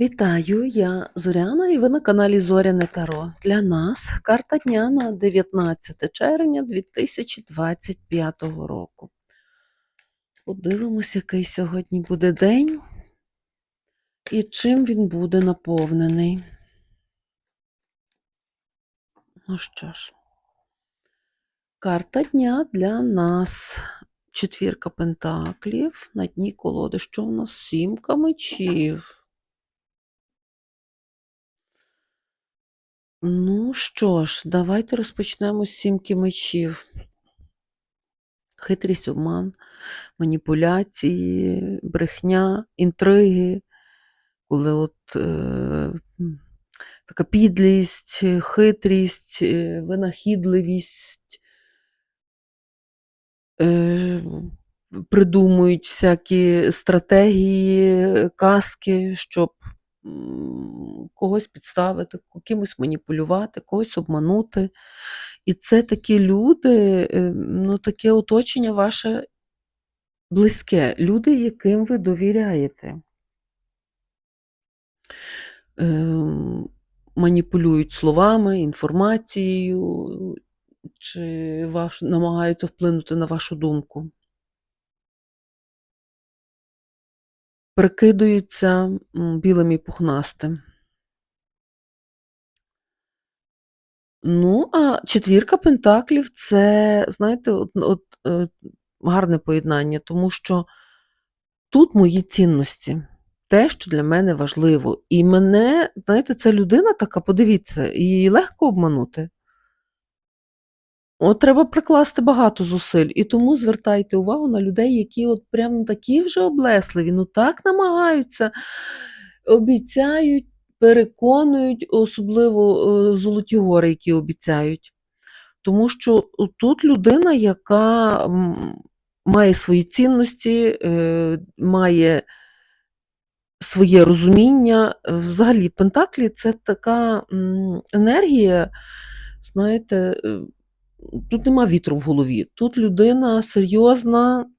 Вітаю, я Зоряна і ви на каналі Зоряне Таро. Для нас карта дня на 19 червня 2025 року. Подивимось, який сьогодні буде день і чим він буде наповнений. Ну що ж, карта дня для нас. Четвірка пентаклів. На дні колоди. Що у нас? Сімка мечів. Ну що ж, давайте розпочнемо з сімки мечів. Хитрість, обман, маніпуляції, брехня, інтриги, коли от е, така підлість, хитрість, е, винахідливість, е, придумують всякі стратегії, казки, щоб когось підставити, кимось маніпулювати, когось обманути. І це такі люди, е, ну, таке оточення ваше близьке, люди, яким ви довіряєте. Ем, Маніпулюють словами, інформацією, чи ваш, намагаються вплинути на вашу думку. Прикидуються білим і пухнастим. Ну, а четвірка пентаклів це, знаєте, от, от, е, гарне поєднання, тому що тут мої цінності, те, що для мене важливо. І мене, знаєте, ця людина така, подивіться, її легко обманути. От треба прикласти багато зусиль. І тому звертайте увагу на людей, які от прям такі вже облесливі, ну так намагаються, обіцяють, переконують, особливо е, золоті гори, які обіцяють. Тому що тут людина, яка має свої цінності, е, має своє розуміння. Е, Взагалі, Пентаклі це така енергія, знаєте, тут нема вітру в голові. Тут людина серйозна,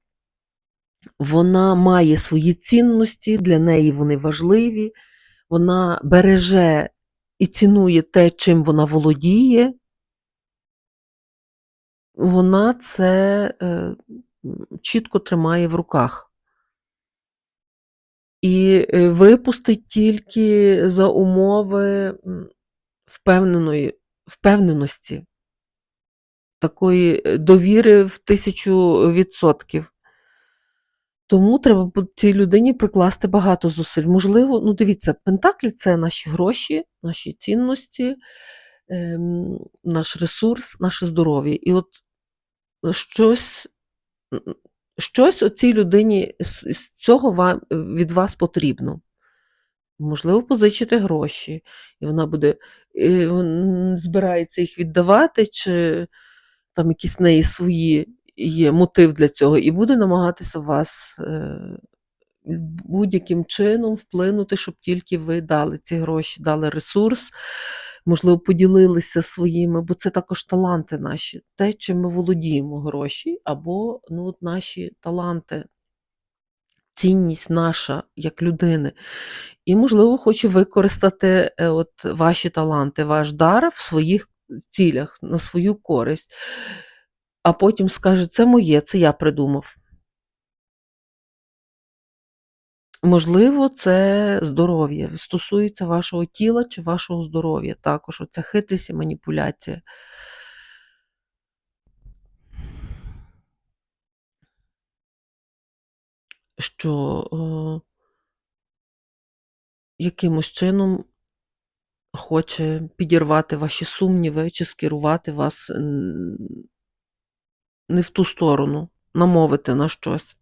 вона має свої цінності, для неї вони важливі, вона береже і цінує те, чим вона володіє. Вона це е, чітко тримає в руках. І е, випустить тільки за умови впевненої, впевненості, такої е, довіри в тисячу відсотків. Тому треба цій людині прикласти багато зусиль. Можливо, ну дивіться, Пентаклі це наші гроші, наші цінності, ем, наш ресурс, наше здоров'я. І от щось, м, щось оцій людині з, цього вам, від вас потрібно. Можливо, позичити гроші, і вона буде е, вон- збирається їх віддавати, чи там якісь в неї свої є мотив для цього, і буде намагатися вас е, будь-яким чином вплинути, щоб тільки ви дали ці гроші, дали ресурс, можливо, поділилися своїми, бо це також таланти наші, те, чим ми володіємо гроші, або ну, от наші таланти, цінність наша як людини. І, можливо, хоче використати е, от, ваші таланти, ваш дар в своїх цілях, на свою користь. А потім скаже, це моє, це я придумав. Можливо, це здоров'я, стосується вашого тіла чи вашого здоров'я. Також оця хитрість і маніпуляція. Що е, якимось чином хоче підірвати ваші сумніви чи скерувати вас не в ту сторону, намовити на щось.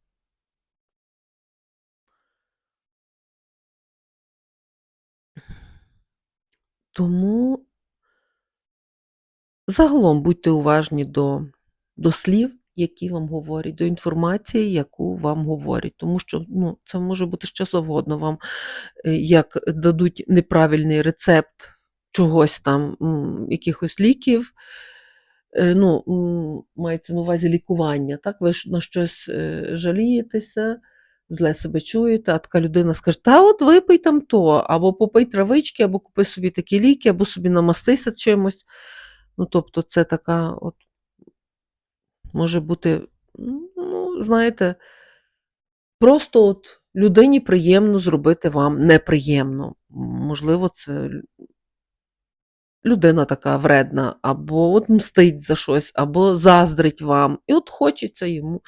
Тому загалом будьте уважні до, до слів, які вам говорять, до інформації, яку вам говорять. Тому що ну, це може бути що завгодно вам, е, як дадуть неправильний рецепт чогось там, якихось ліків. е, Ну, мається на увазі лікування, так? Ви на щось е, жалієтеся, зле себе чуєте, а така людина скаже: Та от випий там то, або попий травички, або купи собі такі ліки, або собі намастися чимось. Ну, тобто, це така, от, може бути, ну, знаєте, просто от людині приємно зробити вам неприємно. Можливо, це людина така вредна, або от мстить за щось, або заздрить вам. І от хочеться йому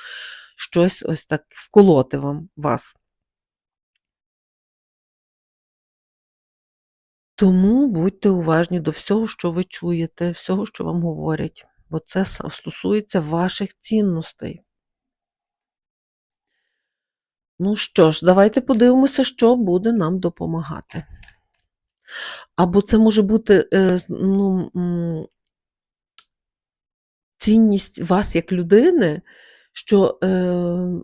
щось ось так вколоти вам вас. Тому будьте уважні до всього, що ви чуєте, всього, що вам говорять, бо це стосується ваших цінностей. Ну що ж, давайте подивимося, що буде нам допомагати. Або це може бути е, ну, цінність вас як людини, що е,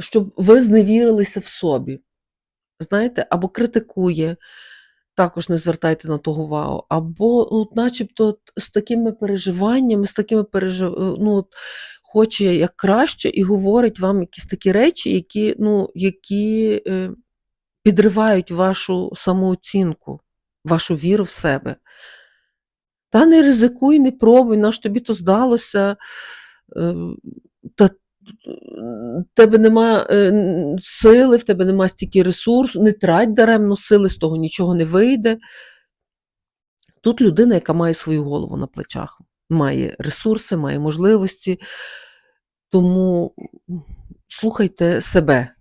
щоб ви зневірилися в собі. Знаєте, або критикує, також не звертайте на того увагу, або от, начебто з такими переживаннями, з такими пережив... Е, ну, от, хоче як краще і говорить вам якісь такі речі, які ну, які е, підривають вашу самооцінку, вашу віру в себе. Та не ризикуй, не пробуй, наш тобі то здалося, е, та тебе нема е, сили, в тебе нема стільки ресурсу, не трать даремно сили, з того нічого не вийде. Тут людина, яка має свою голову на плечах, має ресурси, має можливості. Тому слухайте себе,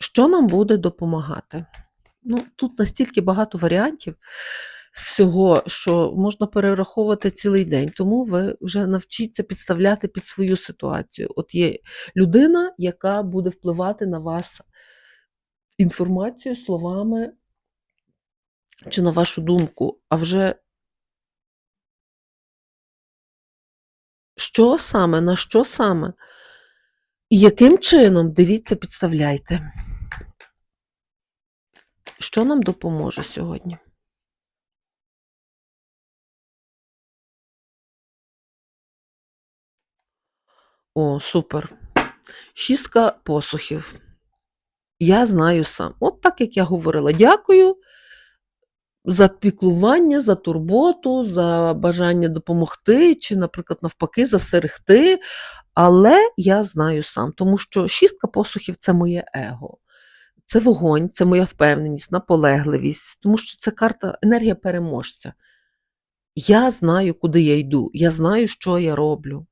що нам буде допомагати? Ну, Тут настільки багато варіантів всього, що можна перераховувати цілий день. Тому ви вже навчіться підставляти під свою ситуацію. От є людина, яка буде впливати на вас інформацією, словами чи на вашу думку, а вже що саме, на що саме? І яким чином, дивіться, підставляйте. Що нам допоможе сьогодні? О, супер. Шістка посухів. Я знаю сам. От так, як я говорила, дякую за піклування, за турботу, за бажання допомогти, чи, наприклад, навпаки, застерегти. Але я знаю сам, тому що шістка посухів це моє его. Це вогонь, це моя впевненість, наполегливість, тому що це карта енергія переможця. Я знаю, куди я йду, я знаю, що я роблю.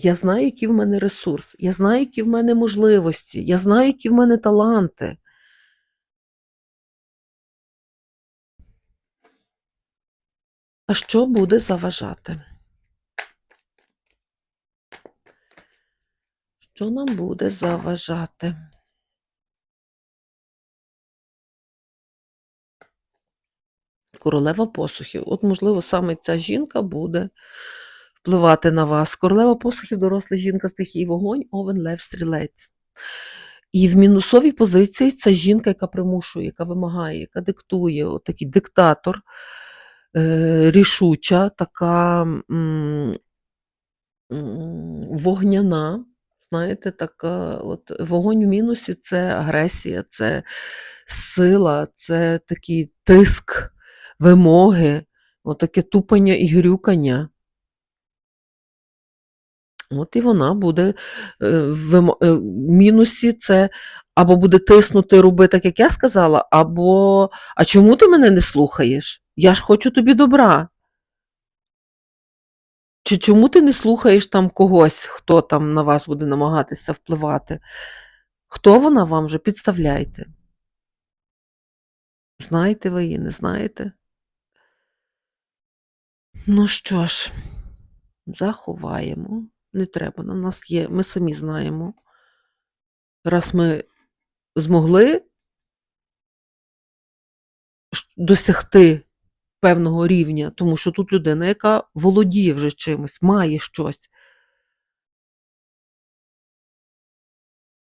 Я знаю, які в мене ресурси, я знаю, які в мене можливості, я знаю, які в мене таланти. А що буде заважати? Що нам буде заважати? Королева посухів. От, можливо, саме ця жінка буде впливати на вас. Королева посухів, доросла жінка стихії вогонь, овен лев стрілець. І в мінусовій позиції це жінка, яка примушує, яка вимагає, яка диктує, от такий диктатор, е, рішуча, така вогняна. Знаєте, така от вогонь в мінусі це агресія, це сила, це такий тиск, вимоги, отаке тупання і грюкання. От і вона буде е, в е, мінусі це або буде тиснути, роби так, як я сказала, або а чому ти мене не слухаєш? Я ж хочу тобі добра. Чи чому ти не слухаєш там когось, хто там на вас буде намагатися впливати? Хто вона вам вже підставляйте? Знаєте ви її, не знаєте? Ну що ж, заховаємо. Не треба, на нас є, ми самі знаємо. Раз ми змогли досягти певного рівня, тому що тут людина, яка володіє вже чимось, має щось,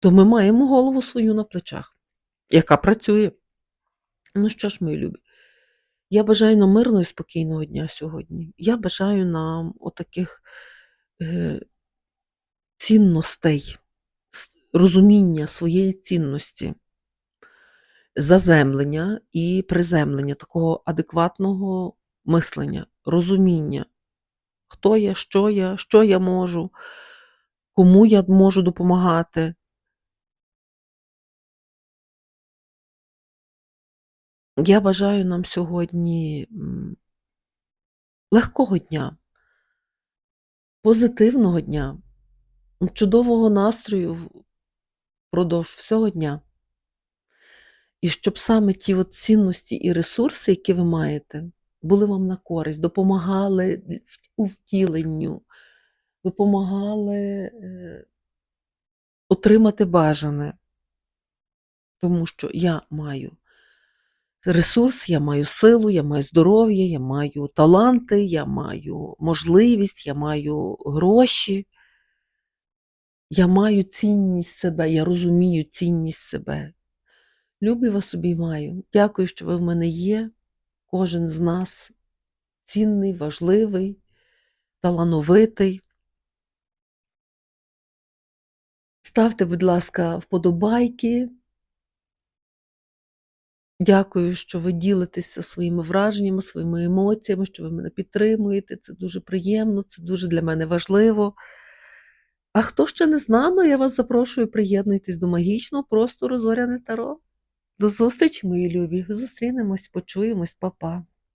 то ми маємо голову свою на плечах, яка працює. Ну що ж, мої любі, я бажаю нам мирного і спокійного дня сьогодні. Я бажаю нам отаких. От е, цінностей, розуміння своєї цінності, заземлення і приземлення такого адекватного мислення, розуміння, хто я, що я, що я можу, кому я можу допомагати. Я бажаю нам сьогодні легкого дня, позитивного дня, чудового настрою впродовж всього дня. І щоб саме ті от цінності і ресурси, які ви маєте, були вам на користь, допомагали у втіленню, допомагали е, отримати бажане. Тому що я маю ресурс, я маю силу, я маю здоров'я, я маю таланти, я маю можливість, я маю гроші. Я маю цінність себе, я розумію цінність себе. Люблю вас обіймаю. Дякую, що ви в мене є. Кожен з нас цінний, важливий, талановитий. Ставте, будь ласка, вподобайки. Дякую, що ви ділитеся своїми враженнями, своїми емоціями, що ви мене підтримуєте. Це дуже приємно, це дуже для мене важливо. А хто ще не з нами, я вас запрошую, приєднуйтесь до магічного простору Зоряне Таро. До зустрічі, мої любі. Зустрінемось, почуємось, па-па.